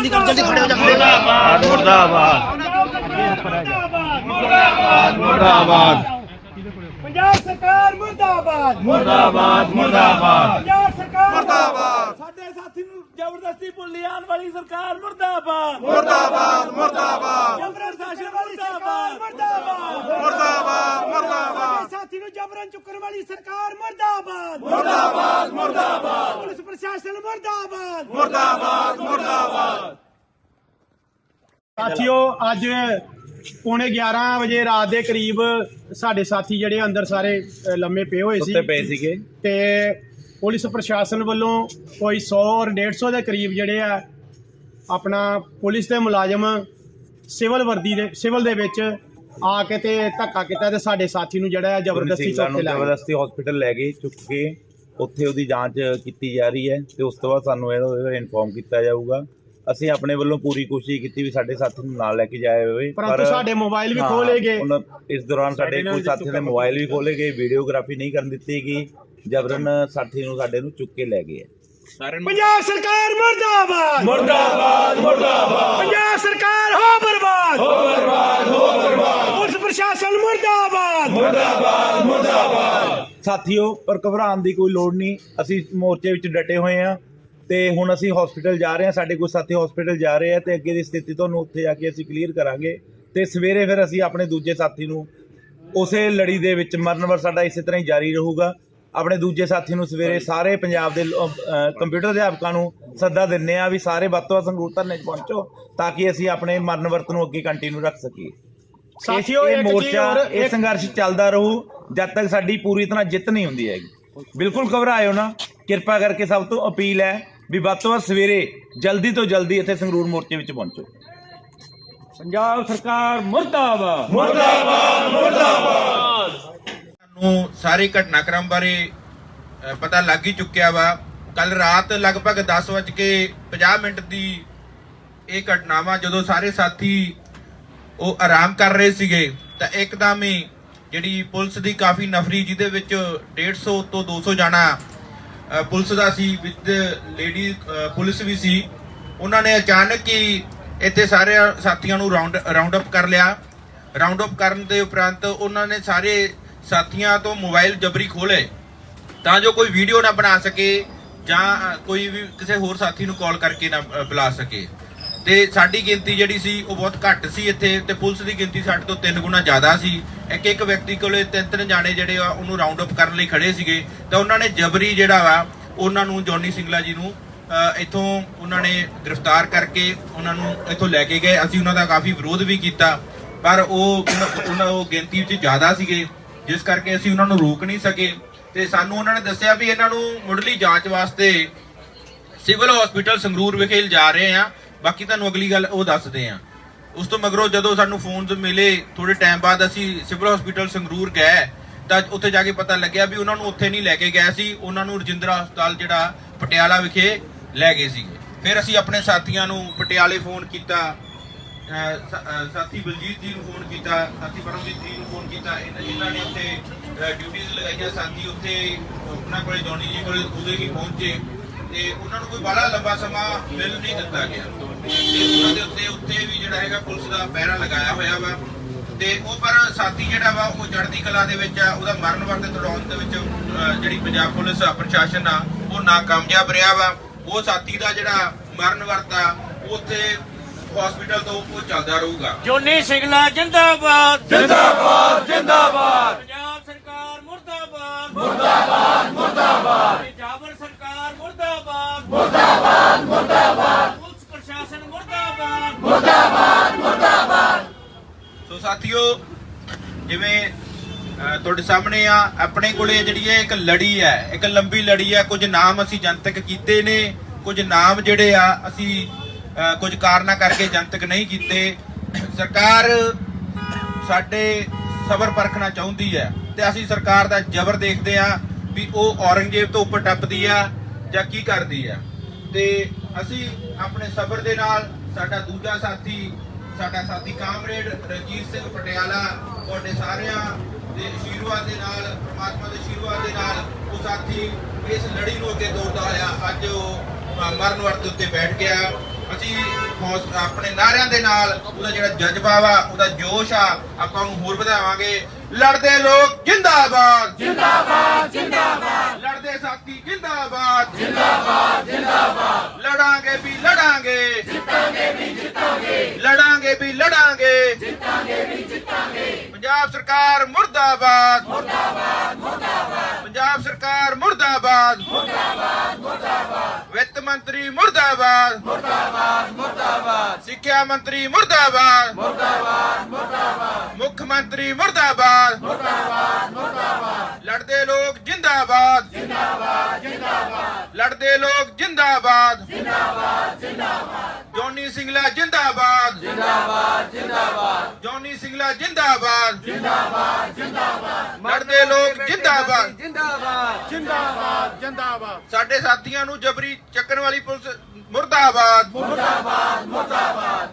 ਜਲਦੀ ਕਰੋ ਜਲਦੀ ਖੜੇ ਹੋ ਜਾ ਮੁਰਦਾਬਾਦ ਮੁਰਦਾਬਾਦ। ਪੰਜਾਬ ਸਰਕਾਰ ਮੁਰਦਾਬਾਦ। ਮੁਰਦਾਬਾਦ ਮੁਰਦਾਬਾਦ। ਪੰਜਾਬ ਸਰਕਾਰ ਮੁਰਦਾਬਾਦ ਸਾਡੇ ਸਾਥੀ ਨੂੰ ਜ਼ਬਰਦਸਤੀ ਪੁੱਲਿਆਣ ਵਾਲੀ ਸਰਕਾਰ ਮੁਰਦਾਬਾਦ ਮੁਰਦਾਬਾਦ ਮੁਰਦਾਬਾਦ ਜਬਰਨ ਸ਼ਾਸਨ ਵਾਲੀ ਸਰਕਾਰ ਮੁਰਦਾਬਾਦ ਮੁਰਦਾਬਾਦ ਮੁਰਦਾਬਾਦ ਸਾਡੇ ਸਾਥੀ ਨੂੰ ਜਬਰਨ ਚੁੱਕਣ ਵਾਲੀ ਸਰਕਾਰ ਮੁਰਦਾਬਾਦ। ਮੁਰਦਾਬਾਦ ਮੁਰਦਾਬਾਦ। ਪੁਲਿਸ ਪ੍ਰਸ਼ਾਸਨ ਮੁਰਦਾਬਾਦ। ਮੁਰਦਾਬਾਦ ਮੁਰਦਾਬਾਦ। ਸਾਥੀਓ ਅੱਜ ਪੌਣੇ 11 ਵਜੇ ਰਾਤ ਦੇ ਕਰੀਬ ਸਾਡੇ ਸਾਥੀ ਜਿਹੜੇ ਅੰਦਰ ਸਾਰੇ ਲੰਮੇ ਪਏ ਹੋਏ ਸੀ। ਸੁੱਤੇ ਪਏ ਸੀਗੇ। ਤੇ ਪੁਲਿਸ ਪ੍ਰਸ਼ਾਸਨ ਵੱਲੋਂ ਕੋਈ 100 ਔਰ 150 ਦੇ ਕਰੀਬ ਜਿਹੜੇ ਆ ਆਪਣਾ ਪੁਲਿਸ ਦੇ ਮੁਲਾਜ਼ਮ ਸਿਵਲ ਵਰਦੀ ਦੇ ਸਿਵਲ ਦੇ ਵਿੱਚ ਆ ਕੇ ਤੇ ਧੱਕਾ ਕੀਤਾ ਤੇ ਸਾਡੇ ਸਾਥੀ ਨੂੰ ਜਿਹੜਾ ਹੈ ਜ਼ਬਰਦਸਤੀ ਚੁੱਕ ਲੈ ਗਏ। ਜ਼ਬਰਦਸਤੀ ਹਸਪੀਟਲ ਲੈ ਗਏ ਚੁੱਕ ਕੇ ਉੱਥੇ ਉਹਦੀ ਜਾਂਚ ਕੀਤੀ ਜਾ ਰਹੀ ਹੈ ਤੇ ਉਸ ਤੋਂ ਬਾਅਦ ਸਾਨੂੰ ਇਹਦਾ ਇਨਫੋਰਮ ਕੀਤਾ ਜਾਊਗਾ। ਅਸੀਂ ਆਪਣੇ ਵੱਲੋਂ ਪੂਰੀ ਕੋਸ਼ਿਸ਼ ਕੀਤੀ ਵੀ ਸਾਡੇ ਸਾਥੀ ਨੂੰ ਨਾਲ ਲੈ ਕੇ ਜਾਇਆ ਹੋਵੇ ਪਰੰਤੂ ਸਾਡੇ ਮੋਬਾਈਲ ਵੀ ਹਾਂ, ਖੋਲੇ ਗਏ। ਉਹਨਾਂ- ਇਸ ਦੌਰਾਨ ਸਾਡੇ ਕੋਈ ਸਾਥੀ ਦੇ ਮੋਬਾਈਲ ਵੀ ਖੋਲੇ ਗਏ ਵੀਡੀਓਗ੍ਰਾਫੀ ਨਹੀਂ ਕਰਨ ਦਿੱਤੀ ਗਈ ਜਬਰਨ ਸਾਥੀ ਨੂੰ ਸਾਡੇ ਨੂੰ ਚੁੱਕ ਕੇ ਲੈ ਗਏ। ਪੰਜਾਬ ਸਰਕਾਰ ਮੁਰਦਾਬਾਦ! ਮੁਰਦਾਬਾਦ ਮੁਰਦਾਬਾਦ! ਪੰਜਾਬ ਸਰਕਾਰ ਹੋ ਬਰਬਾਦ! ਹੋ ਬਰਬਾਦ ਹੋ ਬਰਬਾਦ ਪੁਲਿਸ ਪ੍ਰਸ਼ਾਸਨ ਮੁਰਦਾਬਾਦ। ਸਾਥੀਓ ਪਰ ਘਬਰਾਉਣ ਦੀ ਕੋਈ ਲੋੜ ਨਹੀਂ। ਅਸੀਂ ਮੋਰਚੇ ਵਿੱਚ ਡਟੇ ਹੋਏ ਹਾਂ ਤੇ ਹੁਣ ਅਸੀਂ ਹਸਪੀਟਲ ਜਾ ਰਹੇ ਹਾਂ। ਸਾਡੇ ਕੁਝ ਸਾਥੀ ਹਸਪੀਟਲ ਜਾ ਰਹੇ ਆ ਤੇ ਅੱਗੇ ਦੀ ਸਥਿਤੀ ਤੁਹਾਨੂੰ ਉੱਥੇ ਜਾ ਕੇ ਅਸੀਂ ਕਲੀਅਰ ਕਰਾਂਗੇ। ਤੇ ਸਵੇਰੇ ਫਿਰ ਅਸੀਂ ਆਪਣੇ ਦੂਜੇ ਸਾਥੀ ਨੂੰ ਉਸੇ ਲੜੀ ਦੇ ਵਿੱਚ ਮਰਨਵਰ ਸਾਡਾ ਇਸੇ ਤਰ੍ਹਾਂ ਹੀ ਜਾਰੀ ਰਹੂਗਾ। ਆਪਣੇ ਦੂਜੇ ਸਾਥੀ ਨੂੰ ਸਵੇਰੇ ਸਾਰੇ ਪੰਜਾਬ ਦੇ ਕੰਪਿਊਟਰ ਅਧਿਆਪਕਾਂ ਨੂੰ ਸੱਦਾ ਦਿੰਨੇ ਆ ਵੀ ਸਾਰੇ ਵੱਧ ਤੋਂ ਵੱਧ ਸੰਗਰੂਰ ਧਰਨੇ 'ਚ ਪਹੁੰਚੋ ਤਾਂ ਕਿ ਅਸੀਂ ਆਪਣੇ ਮਰਨ ਵਰਤ ਨੂੰ ਅੱਗੇ ਕੰਟੀਨਿਊ ਰੱਖ ਸਕੀਏ। ਸਾਥੀਓ ਇਹ ਮੋਰਚਾ ਇਹ ਸੰਘਰਸ਼ ਚੱਲਦਾ ਰਹੂ ਜਦ ਤੱਕ ਸਾਡੀ ਪੂਰੀ ਤਰ੍ਹਾਂ ਜਿੱਤ ਨਹੀਂ ਹੁੰਦੀ ਹੈਗੀ। ਬਿਲਕੁਲ ਘਬਰਾਇਓ ਨਾ ਕਿਰਪਾ ਕਰਕੇ ਸਭ ਤੋਂ ਅਪੀਲ ਹੈ ਵੀ ਵੱਧ ਤੋਂ ਵੱਧ ਸਵੇਰੇ ਜਲਦੀ ਤੋਂ ਜਲਦੀ ਇੱਥੇ ਸੰਗਰੂਰ ਮੋਰਚੇ ਵਿੱਚ ਪਹੁੰਚੋ। ਪੰਜਾਬ ਸਰਕਾਰ ਮੁਰਦਾਬਾਦ। ਨੂੰ ਸਾਰੇ ਘਟਨਾਕ੍ਰਮ ਬਾਰੇ ਪਤਾ ਲੱਗ ਹੀ ਚੁੱਕਿਆ ਵਾ। ਕੱਲ ਰਾਤ ਲਗਭਗ 10:50 ਮਿੰਟ ਦੀ ਇਹ ਘਟਨਾਵਾ ਜਦੋਂ ਸਾਰੇ ਸਾਥੀ ਉਹ ਆਰਾਮ ਕਰ ਰਹੇ ਸੀਗੇ। ਤਾਂ ਇੱਕਦਮ ਹੀ ਜਿਹੜੀ ਪੁਲਿਸ ਦੀ ਕਾਫੀ ਨਫਰੀ, ਜਿਹਦੇ ਵਿੱਚ 150 ਤੋਂ 200 ਜਾਣਾ ਪੁਲਿਸ ਦਾ ਸੀ ਵਿਦ ਲੇਡੀ ਪੁਲਿਸ ਵੀ ਸੀ। ਉਹਨਾਂ ਨੇ ਅਚਾਨਕ ਹੀ ਇੱਥੇ ਸਾਰੇ ਸਾਥੀਆਂ ਨੂੰ ਰਾਉਂਡ ਰਾਉਂਡ ਅਪ ਕਰ ਲਿਆ। ਰਾਉਂਡ ਅਪ ਕਰਨ ਦੇ ਉਪਰੰਤ ਉਹਨਾਂ ਨੇ ਸਾਰੇ ਸਾਥੀਆਂ ਤੋਂ ਮੋਬਾਈਲ ਜਬਰੀ ਖੋਲੇ ਤਾਂ ਜੋ ਕੋਈ ਵੀਡੀਓ ਨਾ ਬਣਾ ਸਕੇ ਜਾਂ ਕੋਈ ਵੀ ਕਿਸੇ ਹੋਰ ਸਾਥੀ ਨੂੰ ਕਾਲ ਕਰਕੇ ਨਾ ਬੁਲਾ ਸਕੇ। ਤੇ ਸਾਡੀ ਗਿਣਤੀ ਜਿਹੜੀ ਸੀ ਉਹ ਬਹੁਤ ਘੱਟ ਸੀ ਇੱਥੇ ਤੇ ਪੁਲਿਸ ਦੀ ਗਿਣਤੀ ਸਾਡੇ ਤੋਂ ਤਿੰਨ ਗੁਣਾ ਜ਼ਿਆਦਾ ਸੀ। ਇੱਕ ਇੱਕ ਵਿਅਕਤੀ ਕੋਲੇ ਤਿੰਨ ਤਿੰਨ ਜਾਣੇ ਜਿਹੜੇ ਆ ਉਹਨੂੰ ਰਾਉਂਡ ਅਪ ਕਰਨ ਲਈ ਖੜੇ ਸੀਗੇ। ਤਾਂ ਉਹਨਾਂ ਨੇ ਜਬਰੀ ਜਿਹੜਾ ਵਾ ਉਹਨਾਂ ਨੂੰ ਜੌਨੀ ਸਿੰਗਲਾ ਜੀ ਨੂੰ ਅ, ਇੱਥੋਂ ਉਹਨਾਂ ਨੇ ਗ੍ਰਿਫਤਾਰ ਕਰਕੇ ਉਹਨਾਂ ਨੂੰ ਇੱਥੋਂ ਲੈ ਕੇ ਗਏ। ਅਸੀਂ ਉਹਨਾਂ ਦਾ ਕਾਫੀ ਵਿਰੋਧ ਵੀ ਕੀਤਾ ਪਰ ਉਹ ਉਹਨਾਂ- ਉਹਨਾਂ ਉਹ ਗਿਣਤੀ ਵਿੱਚ ਜ਼ਿਆਦਾ ਸੀਗੇ ਜਿਸ ਕਰਕੇ ਅਸੀਂ ਉਹਨਾਂ ਨੂੰ ਰੋਕ ਨਹੀਂ ਸਕੇ। ਤੇ ਸਾਨੂੰ ਉਹਨਾਂ ਨੇ ਦੱਸਿਆ ਵੀ ਇਹਨਾਂ ਨੂੰ ਮੁੱਢਲੀ ਜਾਂਚ ਵਾਸਤੇ ਸਿਵਲ ਹਸਪੀਟਲ ਸੰਗਰੂਰ ਵਿਖੇ ਲਿਜਾ ਰਹੇ ਆ। ਬਾਕੀ ਤੁਹਾਨੂੰ ਅਗਲੀ ਗੱਲ ਉਹ ਦੱਸਦੇ ਆ। ਉਸ ਤੋਂ ਮਗਰੋਂ ਜਦੋਂ ਸਾਨੂੰ ਫੋਨਸ ਮਿਲੇ ਥੋੜੇ ਟਾਈਮ ਬਾਅਦ ਅਸੀਂ ਸਿਵਲ ਹਸਪੀਟਲ ਸੰਗਰੂਰ ਗਏ, ਤਾਂ ਉੱਥੇ ਜਾ ਕੇ ਪਤਾ ਲੱਗਿਆ ਵੀ ਉਹਨਾਂ ਨੂੰ ਉੱਥੇ ਨਹੀਂ ਲੈ ਕੇ ਗਏ ਸੀ, ਉਹਨਾਂ ਨੂੰ ਰਜਿੰਦਰਾ ਹਸਪਤਾਲ ਜਿਹੜਾ ਪਟਿਆਲਾ ਵਿਖੇ ਲੈ ਗਏ ਸੀਗੇ। ਫਿਰ ਅਸੀਂ ਆਪਣੇ ਸਾਥੀਆਂ ਨੂੰ ਪਟਿਆਲੇ ਫੋਨ ਕੀਤਾ ਸਾਥੀ ਬਲਜੀਤ ਜੀ ਨੂੰ ਫੋਨ ਕੀਤਾ, ਸਾਥੀ ਪਰਮਜੀਤ ਜੀ ਨੂੰ ਫੋਨ ਕੀਤਾ ਇਹਨਾਂ ਨੇ ਉੱਥੇ ਡਿਊਟੀਆਂ ਲਗਾਈਆਂ ਸਾਥੀ ਉੱਥੇ ਉਹਨਾਂ ਕੋਲੇ, ਜੌਨੀ ਜੀ ਕੋਲੇ ਉਹਦੇ ਹੀ ਪਹੁੰਚੇ। ਤੇ ਉਹਨਾਂ ਨੂੰ ਕੋਈ ਬੜਾ ਲੰਬਾ ਸਮਾਂ ਮਿਲ ਨਹੀਂ ਦਿੱਤਾ ਗਿਆ। ਤੇ ਉਹਨਾਂ ਦੇ ਉੱਤੇ ਉੱਤੇ ਵੀ ਜਿਹੜਾ ਹੈਗਾ ਪੁਲਿਸ ਦਾ ਪਹਿਰਾ ਲਗਾਇਆ ਹੋਇਆ ਵਾ। ਤੇ ਉਹ ਪਰ ਸਾਥੀ ਜਿਹੜਾ ਵਾ ਉਹ ਚੜ੍ਹਦੀ ਕਲਾ ਦੇ ਵਿੱਚ ਆ ਉਹਦਾ ਮਰਨ ਵਰਤ ਤੜਾਉਣ ਦੇ ਵਿੱਚ ਜਿਹੜੀ ਪੰਜਾਬ ਪੁਲਿਸ ਆ, ਪ੍ਰਸ਼ਾਸਨ ਆ ਉਹ ਨਾਕਾਮਯਾਬ ਰਿਹਾ ਵਾ। ਉਹ ਸਾਥੀ ਦਾ ਜਿਹੜਾ ਮਰਨ ਵਰਤ ਆ ਉੱਥੇ ਹਸਪੀਟਲ ਤੋਂ ਉਹ ਚੱਲਦਾ ਰਹੂਗਾ। ਜੋਨੀ ਸਿੰਗਲਾ ਜਿੰਦਾਬਾਦ। ਜਿੰਦਾਬਾਦ ਜਿੰਦਾਬਾਦ। ਪੰਜਾਬ ਸਰਕਾਰ ਮੁਰਦਾਬਾਦ। ਮੁਰਦਾਬਾਦ ਜਾਬਰ ਸਰਕਾਰ ਮੁਰਦਾਬਾਦ ਮੁਰਦਾਬਾਦ। ਮੁਰਦਾਬਾਦ ਪੁਲਿਸ ਪ੍ਰਸ਼ਾਸਨ ਮੁਰਦਾਬਾਦ। ਸੋ ਸਾਥੀਓ ਜਿਵੇਂ ਤੁਹਾਡੇ ਸਾਹਮਣੇ ਆ ਆਪਣੇ ਕੋਲੇ ਜਿਹੜੀ ਹੈ ਇੱਕ ਲੜੀ ਹੈ ਇੱਕ ਲੰਬੀ ਲੜੀ ਹੈ ਕੁਝ ਨਾਮ ਅਸੀਂ ਜਨਤਕ ਕੀਤੇ ਨੇ ਕੁਝ ਨਾਮ ਜਿਹੜੇ ਆ ਅਸੀਂ ਕੁਝ ਕਾਰਨਾਂ ਕਰਕੇ ਜਨਤਕ ਨਹੀਂ ਕੀਤੇ। ਸਰਕਾਰ ਸਾਡੇ ਸਬਰ ਪਰਖਣਾ ਚਾਹੁੰਦੀ ਹੈ ਤੇ ਅਸੀਂ ਸਰਕਾਰ ਦਾ ਜ਼ਬਰ ਦੇਖਦੇ ਆ ਵੀ ਉਹ ਔਰੰਗਜ਼ੇਬ ਤੋਂ ਉੱਪਰ ਟੱਪਦੀ ਆ ਜਾਂ ਕੀ ਕਰਦੀ ਆ। ਤੇ ਅਸੀਂ ਆਪਣੇ ਸਬਰ ਦੇ ਨਾਲ ਸਾਡਾ ਦੂਜਾ ਸਾਥੀ, ਸਾਡਾ ਸਾਥੀ ਕਾਮਰੇਡ ਰਣਜੀਤ ਸਿੰਘ ਪਟਿਆਲਾ ਤੁਹਾਡੇ ਸਾਰਿਆਂ ਦੇ ਅਸ਼ੀਰਵਾਦ ਦੇ ਨਾਲ, ਪ੍ਰਮਾਤਮਾ ਦੇ ਅਸ਼ੀਰਵਾਦ ਦੇ ਨਾਲ ਉਹ ਸਾਥੀ ਇਸ ਲੜੀ ਨੂੰ ਅੱਗੇ ਤੋਰਦਾ ਹੋਇਆ ਅੱਜ ਉਹ ਮਰਨ ਵਰਤ ਉੱਤੇ ਬੈਠ ਗਿਆ। ਅਸੀਂ ਹੌਸ- ਆਪਣੇ ਨਾਰਿਆਂ ਦੇ ਨਾਲ ਉਹਦਾ ਜਿਹੜਾ ਜਜ਼ਬਾ ਵਾ, ਉਹਦਾ ਜੋਸ਼ ਆ, ਆਪਾਂ ਉਹਨੂੰ ਹੋਰ ਵਧਾਵਾਂਗੇ। ਲੜਦੇ ਲੋਕ ਜਿੰਦਾਬਾਦ! ਜਿੰਦਾਬਾਦ ਜਿੰਦਾਬਾਦ! ਸਾਥੀ ਜਿੰਦਾਬਾਦ ਜਿੰਦਾਬਾਦ ਜਿੰਦਾਬਾਦ ਲੜਾਂਗੇ ਵੀ ਲੜਾਂਗੇ ਜਿੱਤਾਂਗੇ ਵੀ ਜਿੱਤਾਂਗੇ ਲੜਾਂਗੇ ਵੀ ਲੜਾਂਗੇ ਜਿੱਤਾਂਗੇ ਵੀ ਜਿੱਤਾਂਗੇ ਪੰਜਾਬ ਸਰਕਾਰ ਮੁਰਦਾਬਾਦ ਮੁਰਦਾਬਾਦ ਮੁਰਦਾਬਾਦ ਪੰਜਾਬ ਸਰਕਾਰ ਮੁਰਦਾਬਾਦ ਮੁਰਦਾਬਾਦ ਮੁਰਦਾਬਾਦ ਵਿੱਤ ਮੰਤਰੀ ਮੁਰਦਾਬਾਦ ਮੁਰਦਾਬਾਦ ਮੁਰਦਾਬਾਦ ਸਿੱਖਿਆ ਮੰਤਰੀ ਮੁਰਦਾਬਾਦ ਮੁਰਦਾਬਾਦ ਮੁਰਦਾਬਾਦ ਮੁੱਖ ਮੰਤਰੀ ਮੁਰਦਾਬਾਦ ਮੁਰਦਾਬਾਦ ਮੁਰਦਾਬਾਦ ਲੜਦੇ ਲੋਕ ਜਿੰਦਾਬਾਦ ਜਿੰਦਾਬਾਦ ਜਿੰਦਾਬਾਦ ਲੜਦੇ ਲੋਕ ਜਿੰਦਾਬਾਦ। ਜਿੰਦਾਬਾਦ ਜਿੰਦਾਬਾਦ ਜੋਨੀ ਸਿੰਗਲਾ ਜਿੰਦਾਬਾਦ। ਜਿੰਦਾਬਾਦ ਜਿੰਦਾਬਾਦ ਜੋਨੀ ਸਿੰਗਲਾ ਜਿੰਦਾਬਾਦ। ਜਿੰਦਾਬਾਦ ਜਿੰਦਾਬਾਦ ਲੜਦੇ ਲੋਕ ਜਿੰਦਾਬਾਦ। ਜਿੰਦਾਬਾਦ ਜਿੰਦਾਬਾਦ ਸਾਡੇ ਸਾਥੀਆਂ ਨੂੰ ਜਬਰੀ ਚੱਕਣ ਵਾਲੀ ਪੁਲਿਸ ਮੁਰਦਾਬਾਦ ਮੁਰਦਾਬਾਦ।